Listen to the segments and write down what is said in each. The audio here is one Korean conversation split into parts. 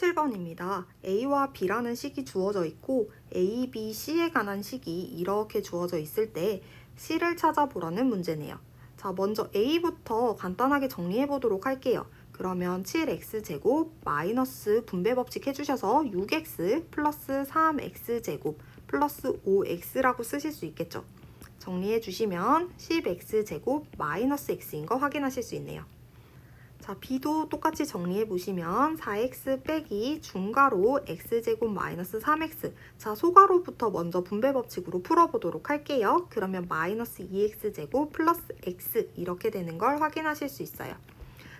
17번입니다. A와 B라는 식이 주어져 있고 A, B, C에 관한 식이 이렇게 주어져 있을 때 C를 찾아보라는 문제네요. 자, 먼저 A부터 간단하게 정리해 보도록 할게요. 그러면 7x제곱 마이너스 분배 법칙 해주셔서 6x 플러스 3x제곱 플러스 5x라고 쓰실 수 있겠죠. 정리해 주시면 10x제곱 마이너스 x인 거 확인하실 수 있네요. 자, b도 똑같이 정리해 보시면 4x 빼기 중가로 x제곱 마이너스 3x 자, 소가로부터 먼저 분배 법칙으로 풀어보도록 할게요. 그러면 마이너스 2x제곱 플러스 x 이렇게 되는 걸 확인하실 수 있어요.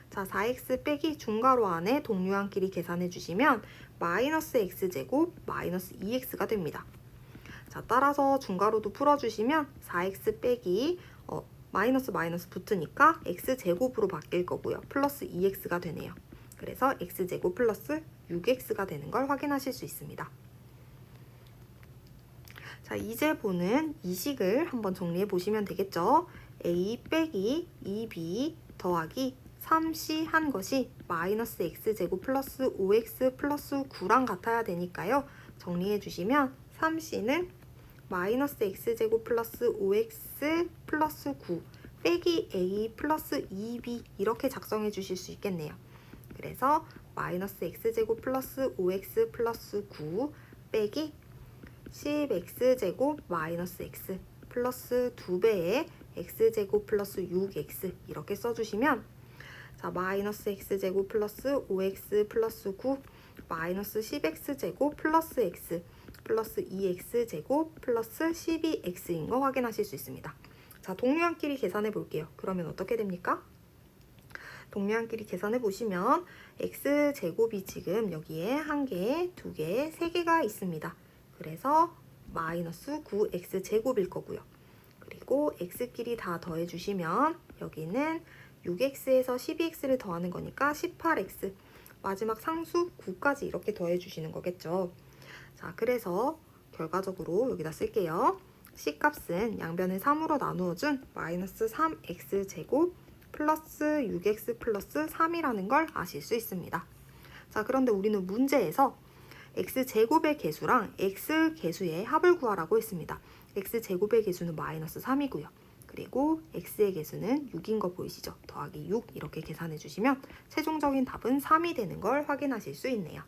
자, 4x 빼기 중가로 안에 동류항끼리 계산해 주시면 마이너스 x제곱 마이너스 2x가 됩니다. 자, 따라서 중가로도 풀어주시면 4x 빼기 어, 마이너스 마이너스 붙으니까 x제곱으로 바뀔 거고요. 플러스 2x가 되네요. 그래서 x제곱 플러스 6x가 되는 걸 확인하실 수 있습니다. 자, 이제 보는 이 식을 한번 정리해 보시면 되겠죠. a 빼기 2b 더하기 3c 한 것이 마이너스 x제곱 플러스 5x 플러스 9랑 같아야 되니까요. 정리해 주시면 3c는 마이너스 x제곱 플러스 5x 플러스 9 빼기 a 플러스 2b 이렇게 작성해 주실 수 있겠네요. 그래서 마이너스 x제곱 플러스 5x 플러스 9 빼기 10x제곱 마이너스 x 플러스 2배의 x제곱 플러스 6x 이렇게 써주시면 자 마이너스 x제곱 플러스 5x 플러스 9 마이너스 10x제곱 플러스 x 플러스 2x제곱 플러스 12x인 거 확인하실 수 있습니다. 자, 동류항끼리 계산해 볼게요. 그러면 어떻게 됩니까? 동류항끼리 계산해 보시면 x제곱이 지금 여기에 한 개, 두 개, 세 개가 있습니다. 그래서 마이너스 9x제곱일 거고요. 그리고 x끼리 다 더해 주시면 여기는 6x에서 12x를 더하는 거니까 18x 마지막 상수 9까지 이렇게 더해 주시는 거겠죠. 자, 그래서 결과적으로 여기다 쓸게요. C값은 양변을 3으로 나누어준 마이너스 3x제곱 플러스 6x 플러스 3이라는 걸 아실 수 있습니다. 자, 그런데 우리는 문제에서 x제곱의 개수랑 x개수의 합을 구하라고 했습니다. x제곱의 개수는 마이너스 3이고요. 그리고 x의 개수는 6인 거 보이시죠? 더하기 6 이렇게 계산해 주시면 최종적인 답은 3이 되는 걸 확인하실 수 있네요.